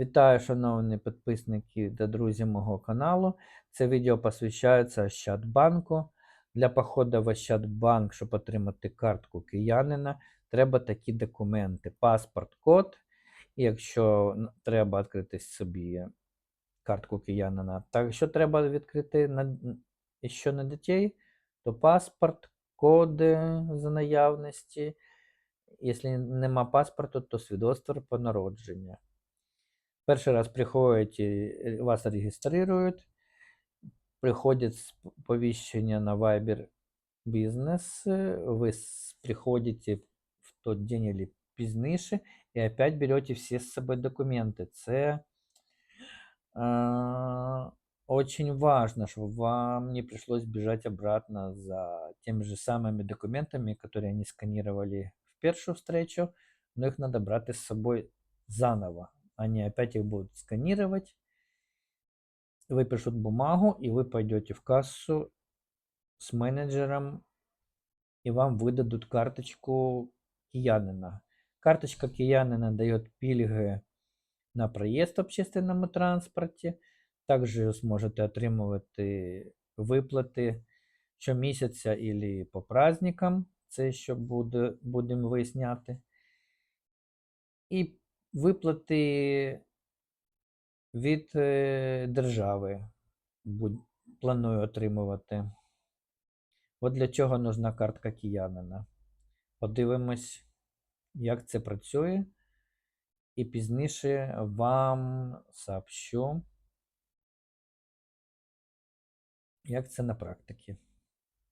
Вітаю, шановні підписники та друзі мого каналу. Це відео посвящається Ощадбанку. Для походу в Ощадбанк, щоб отримати картку киянина, треба такі документи: паспорт, код. І якщо треба відкрити собі картку киянина, так якщо треба відкрити на, ще на дітей, то паспорт, коди за наявності. Якщо нема паспорту, то свідоцтво про народження. Перший раз приходите, э, вас регистрируют, приходит сповещение на Viber э, вы приходите в тот день или пізніше и опять берете все с собой документы. Це а, очень важно, чтобы вам не пришлось бежать обратно за теми же самыми документами, которые они сканировали в первую встречу, но их надо брать с собой заново. Они опять их будут сканировать, выпишут бумагу, и вы пойдете в кассу с менеджером, и вам выдадут карточку киянина. Карточка киянина дает пільги на проїзд в общественному транспорті. Також зможете отримувати виплати щомісяця або по праздникам. Це що буде, будемо виясняти. І виплати від е, держави планую отримувати. От для чого нужна картка киянина. Подивимось, як це працює. І пізніше вам сообщу, як це на практиці.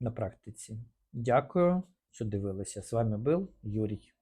На практиці. Дякую, що дивилися. З вами був Юрій.